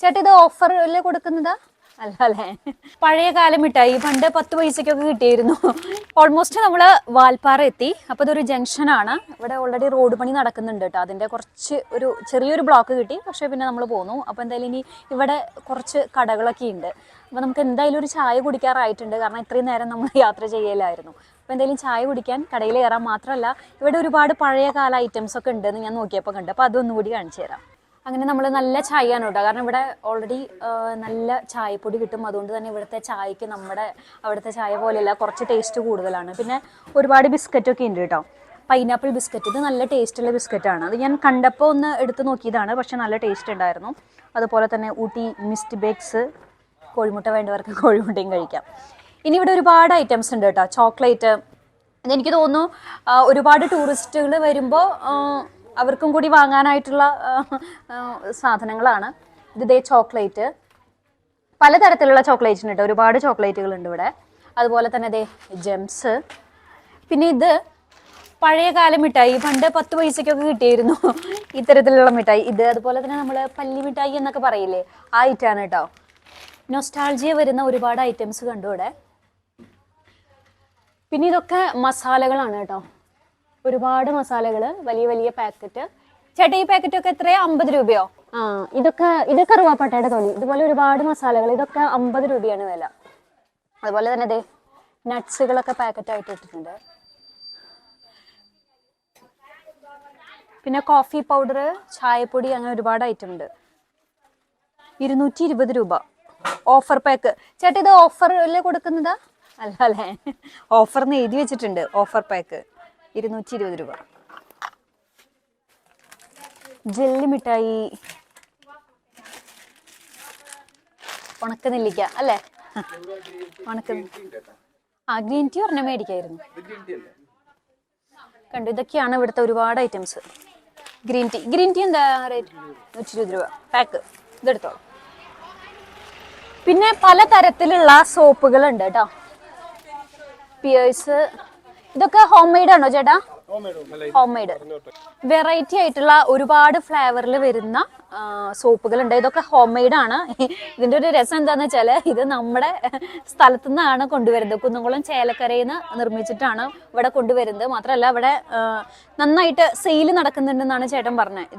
ചേട്ടാ ഇത് ഓഫറിൽ കൊടുക്കുന്നതാ? അല്ല അല്ലേ പഴയ കാലം മിഠായി. പണ്ട് പത്ത് പൈസക്കൊക്കെ കിട്ടിയിരുന്നു. ഓൾമോസ്റ്റ് നമ്മൾ വാൽപ്പാറ എത്തി. അപ്പോൾ ഇതൊരു ജംഗ്ഷനാണ്. ഇവിടെ ഓൾറെഡി റോഡ് പണി നടക്കുന്നുണ്ട് കേട്ടോ അതിന്റെ കുറച്ച് ഒരു ചെറിയൊരു ബ്ലോക്ക് കിട്ടി. പക്ഷേ പിന്നെ നമ്മൾ പോന്നു. അപ്പോൾ എന്തായാലും ഇനി ഇവിടെ കുറച്ച് കടകളൊക്കെ ഉണ്ട്. അപ്പോൾ നമുക്ക് എന്തായാലും ഒരു ചായ കുടിക്കാറായിട്ടുണ്ട്. കാരണം ഇത്രയും നേരം നമ്മൾ യാത്ര ചെയ്യലായിരുന്നു. അപ്പോൾ എന്തായാലും ചായ കുടിക്കാൻ കടയിൽ കയറാൻ മാത്രമല്ല ഇവിടെ ഒരുപാട് പഴയ കാല ഐറ്റംസ് ഒക്കെ ഉണ്ടെന്ന് ഞാൻ നോക്കിയപ്പോൾ കണ്ട്. അപ്പോൾ അതൊന്നുകൂടി കാണിച്ചു തരാം. അങ്ങനെ നമ്മൾ നല്ല ചായയാണ് കേട്ടോ. കാരണം ഇവിടെ ഓൾറെഡി നല്ല ചായപ്പൊടി കിട്ടും. അതുകൊണ്ട് തന്നെ ഇവിടുത്തെ ചായക്ക് നമ്മുടെ അവിടുത്തെ ചായ പോലെയല്ല കുറച്ച് ടേസ്റ്റ് കൂടുതലാണ്. പിന്നെ ഒരുപാട് ബിസ്ക്കറ്റൊക്കെ ഉണ്ട് കേട്ടോ. പൈനാപ്പിൾ ബിസ്ക്കറ്റ് ഇത് നല്ല ടേസ്റ്റുള്ള ബിസ്ക്കറ്റാണ് അത് ഞാൻ കണ്ടപ്പോൾ ഒന്ന് എടുത്ത് നോക്കിയതാണ് പക്ഷെ നല്ല ടേസ്റ്റ് ഉണ്ടായിരുന്നു. അതുപോലെ തന്നെ ഊട്ടി മിസ്റ്റ് ബേക്സ് കോഴിമുട്ട വേണ്ടവർക്ക് കോഴിമുട്ടയും കഴിക്കാം. ഇനി ഇവിടെ ഒരുപാട് ഐറ്റംസ് ഉണ്ട് കേട്ടോ. ചോക്ലേറ്റ് എനിക്ക് തോന്നുന്നു ഒരുപാട് ടൂറിസ്റ്റുകൾ വരുമ്പോൾ അവർക്കും കൂടി വാങ്ങാനായിട്ടുള്ള സാധനങ്ങളാണ്. ഇത് ദേ ചോക്ലേറ്റ്. പലതരത്തിലുള്ള ചോക്ലേറ്റ് ഉണ്ട് ഒരുപാട് ചോക്ലേറ്റുകൾ ഉണ്ട് ഇവിടെ. അതുപോലെ തന്നെ ദേ ജെംസ്. പിന്നെ ഇത് പഴയ കാല മിഠായി. പണ്ട് പത്ത് പൈസക്കൊക്കെ കിട്ടിയിരുന്നു ഇത്തരത്തിലുള്ള മിഠായി. ഇത് അതുപോലെ തന്നെ നമ്മൾ പല്ലി മിഠായി എന്നൊക്കെ പറയില്ലേ? ആ ഐറ്റാണ് കേട്ടോ. നൊസ്റ്റാൾജിയ വരുന്ന ഒരുപാട് ഐറ്റംസ് കണ്ടു ഇവിടെ. പിന്നെ ഇതൊക്കെ മസാലകളാണ് കേട്ടോ. ഒരുപാട് മസാലകൾ വലിയ വലിയ പാക്കറ്റ്. ചേട്ടാ ഈ പാക്കറ്റ് ഒക്കെ എത്രയാ? അമ്പത് രൂപയോ? ആ ഇതൊക്കെ ഇത് കറുവാപ്പട്ടയുടെ തോന്നി. ഇതുപോലെ ഒരുപാട് മസാലകൾ ഇതൊക്കെ അമ്പത് രൂപയാണ് വില. അതുപോലെ തന്നെ ദേ നട്ട്സുകളൊക്കെ പാക്കറ്റ് ആയിട്ട് ഇട്ടിട്ടുണ്ട്. പിന്നെ കോഫി പൗഡർ ചായപ്പൊടി അങ്ങനെ ഒരുപാട് ഐറ്റം ഉണ്ട്. ഇരുന്നൂറ്റി ഇരുപത് രൂപ. Offer pack. ചേട്ടാ ഇത് ഓഫറിൽ കൊടുക്കുന്നതാ? അല്ല അല്ലേ ഓഫർന്ന് എഴുതി വെച്ചിട്ടുണ്ട് ഓഫർ പാക്ക്. ഇരുന്നൂറ്റി ഇരുപത് രൂപ. ജെല്ലി മിഠായി. ഉണക്ക നെല്ലിക്ക അല്ലേ? ഉണക്ക ആ ഗ്രീൻ ടീ ഒരെണ്ണം മേടിക്കായിരുന്നു. കണ്ടു ഇതൊക്കെയാണ് ഇവിടുത്തെ ഒരുപാട് items green tea green tea എന്താ റേറ്റ് നൂറ്റി ഇരുപത് രൂപ. പാക്ക് ഇതെടുത്തോ. പിന്നെ പല തരത്തിലുള്ള സോപ്പുകളുണ്ട് കേട്ടോ. പിയേഴ്സ് ഇതൊക്കെ ഹോം മെയ്ഡ് ആണോ ചേട്ടാ? ഹോം മെയ്ഡ് വെറൈറ്റി ആയിട്ടുള്ള ഒരുപാട് ഫ്ലേവറിൽ വരുന്ന സോപ്പുകൾ ഉണ്ട് ഇതൊക്കെ ഹോം മെയ്ഡ് ആണ്. ഇതിന്റെ ഒരു രസം എന്താന്ന് വെച്ചാൽ ഇത് നമ്മുടെ സ്ഥലത്തു നിന്നാണ് കൊണ്ടുവരുന്നത്. കുന്നംകുളം ചേലക്കരയിൽ നിന്ന് നിർമ്മിച്ചിട്ടാണ് ഇവിടെ കൊണ്ടുവരുന്നത്. മാത്രല്ല ഇവിടെ നന്നായിട്ട് സെയിൽ നടക്കുന്നുണ്ടെന്നാണ് ചേട്ടൻ പറഞ്ഞത്.